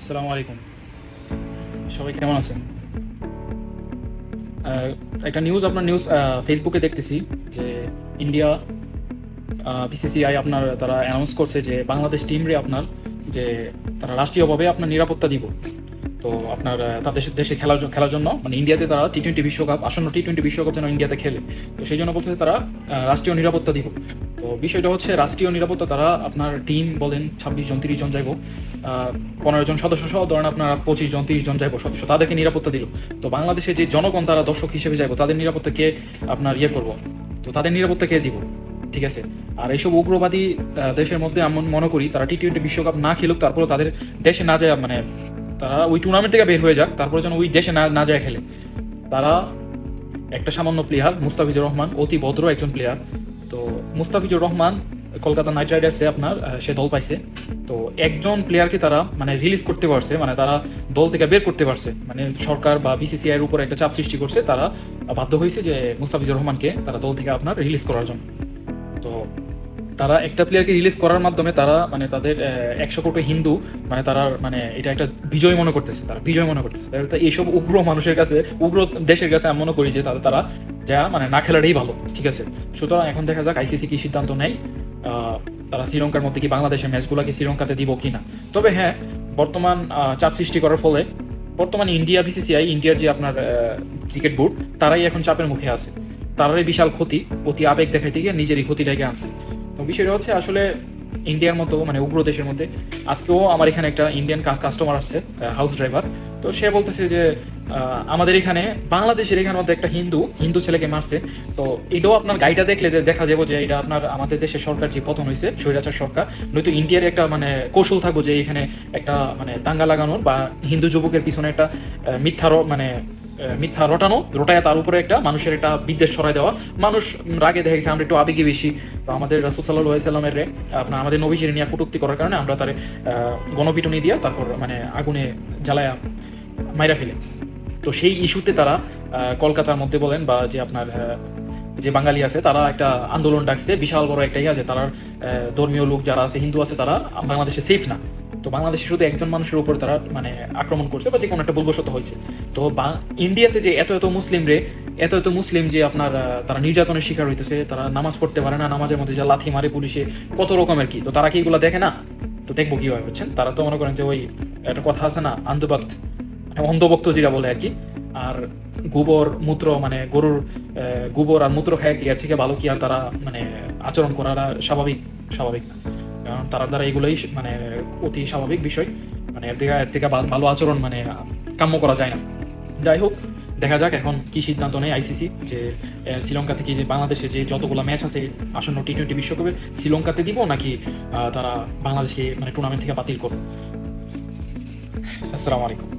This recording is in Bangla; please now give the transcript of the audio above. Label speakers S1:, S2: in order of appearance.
S1: আসসালামু আলাইকুম। সবাই কেমন আছেন? একটা নিউজ আপনার নিউজ ফেসবুকে দেখতেছি যে ইন্ডিয়া বিসিসিআই আপনার, তারা অ্যানাউন্স করছে যে বাংলাদেশ টিমরে আপনার, যে তারা রাষ্ট্রীয়ভাবে আপনার নিরাপত্তা দিব। তো আপনার তাদের দেশে খেলার খেলার জন্য মানে ইন্ডিয়াতে তারা টি টোয়েন্টি বিশ্বকাপ, আসন্ন টি টোয়েন্টি বিশ্বকাপ যেন ইন্ডিয়াতে খেলে। তো সেই জন্য বলতে তারা রাষ্ট্রীয় নিরাপত্তা দিব। তো বিষয়টা হচ্ছে রাষ্ট্রীয় নিরাপত্তা তারা আপনার টিম বলেন ছাব্বিশ জন, তিরিশ জন যাইব। পনেরো জন সদস্য সহ ধরেন আপনার পঁচিশ জন, তিরিশ জন যাইব সদস্য। তাদেরকে নিরাপত্তা দিল। তো বাংলাদেশে যে জনগণ তারা দর্শক হিসেবে যাইব, তাদের নিরাপত্তা কে আপনার ইয়ে করব। তো তাদের নিরাপত্তা কে দিব? ঠিক আছে? আর এইসব উগ্রবাদী দেশের মধ্যে আমি মনে করি তারা টি টোয়েন্টি বিশ্বকাপ না খেলুক তারপরে তাদের দেশে না যায় মানে তারা ওই টুর্নামেন্ট থেকে বের হয়ে যাক, তারপরে যেন ওই দেশে না না যায় খেলে। তারা একটা সামান্য প্লেয়ার মুস্তাফিজুর রহমান, অতি ভদ্র একজন প্লেয়ার তো মুস্তাফিজুর রহমান, কলকাতা নাইট রাইডার্সে আপনার সে দল পাইছে। তো একজন প্লেয়ারকে তারা মানে রিলিজ করতে পারছে মানে তারা দল থেকে বের করতে পারছে। মানে সরকার বা বিসিসিআই এর উপর একটা চাপ সৃষ্টি করছে, তারা বাধ্য হয়েছে যে মুস্তাফিজুর রহমানকে তারা দল থেকে আপনার রিলিজ করার জন্য। তো তারা একটা প্লেয়ারকে রিলিজ করার মাধ্যমে তারা মানে তাদের একশো কোটি হিন্দু মানে তারা মানে এটা একটা বিজয় মনে করতেছে, তারা বিজয় মনে করতেছে। এইসব উগ্র মানুষের কাছে, উগ্র দেশের কাছে আমি মনে করি যে তাদের, তারা যা মানে না খেলাটাই ভালো, ঠিক আছে? সুতরাং এখন দেখা যাক আইসিসি কি সিদ্ধান্ত নেয়। তারা শ্রীলঙ্কার মধ্যে কি বাংলাদেশের ম্যাচগুলোকে শ্রীলঙ্কাতে দিব কিনা? তবে হ্যাঁ বর্তমান চাপ সৃষ্টি করার ফলে বর্তমানে ইন্ডিয়া বিসিসিআই ইন্ডিয়ার যে আপনার ক্রিকেট বোর্ড, তারাই এখন চাপের মুখে আছে। তারারই বিশাল ক্ষতি, অতি আবেগ দেখাইতে গিয়ে নিজেরই ক্ষতিটাকে আনছে। তো বিষয়টা হচ্ছে আসলে ইন্ডিয়ার মতো মানে উগ্র দেশের মধ্যে, আজকেও আমার এখানে একটা ইন্ডিয়ান কাস্টমার আসছে হাউস ড্রাইভার তো সে বলতেছে যে আমাদের এখানে, বাংলাদেশের এখানে একটা হিন্দু হিন্দু ছেলেকে মারছে। তো এটাও আপনার গাড়িটা দেখলে যে দেখা যাব যে এটা আপনার, আমাদের দেশের সরকার যে পতন হয়েছে, স্বৈরাচার সরকার, নয়তো ইন্ডিয়ার একটা মানে কৌশল থাকব যে এখানে একটা মানে দাঙ্গা লাগানোর বা হিন্দু যুবকের পিছনে একটা মিথ্যার মানে মিথ্যা রটানো রটায় তার উপরে একটা মানুষের একটা বিদ্বেষ ছড়াই দেওয়া। মানুষ রাগে দেখেছে আমরা একটু আবেগে বেশি। তো আমাদের রাসুসাল্লাহ সাল্লামের রে আপনার আমাদের নবীজির নিয়ে কটুক্তি করার কারণে আমরা তার গণপিটুনি দিয়া তারপর মানে আগুনে জ্বালায়া মাইরা ফেলে। তো সেই ইস্যুতে তারা কলকাতার মধ্যে বলেন বা যে আপনার যে বাঙালি আছে, তারা একটা আন্দোলন ডাকছে, বিশাল বড় একটা ইয়ে আছে তারা ধর্মীয় লোক যারা আছে, হিন্দু আছে, তারা বাংলাদেশে সেফ না। তো বাংলাদেশে শুধু একজন মানুষের উপর তারা মানে আক্রমণ করছে বা যে কোনো একটা ভুলবশত হয়েছে। তো ইন্ডিয়াতে যে এত এত মুসলিম রে, এত এত মুসলিম যে আপনার তারা নির্যাতনের শিকার হইতেছে, তারা নামাজ পড়তে পারে না, নামাজের মধ্যে যা লাথি মারে পুলিশে, কত রকমের কি। তো তারা কি এগুলো দেখে না? তো দেখব কীভাবে, বুঝছেন? তারা তো মনে করেন যে ওই, একটা কথা আছে না আন্দোভক্ত মানে অন্ধভক্ত যেটা বলে আর কি। আর গোবর, মূত্র মানে গরুর গোবর আর মূত্র খায় কি, আর থেকে ভালো কি আর তারা মানে আচরণ করাটা স্বাভাবিক স্বাভাবিক না। কারণ তারা দ্বারা এগুলোই মানে অতি স্বাভাবিক বিষয়। মানে এর থেকে এর থেকে ভালো আচরণ মানে কাম্য করা যায় না। যাই হোক, দেখা যাক এখন কি সিদ্ধান্ত নেয় আইসিসি যে শ্রীলঙ্কা থেকে যে বাংলাদেশে যে যতগুলো ম্যাচ আছে, আসন্ন টি টোয়েন্টি বিশ্বকাপে শ্রীলঙ্কাতে দিব নাকি তারা বাংলাদেশকে মানে টুর্নামেন্ট থেকে বাতিল করবে? আসসালামু আলাইকুম।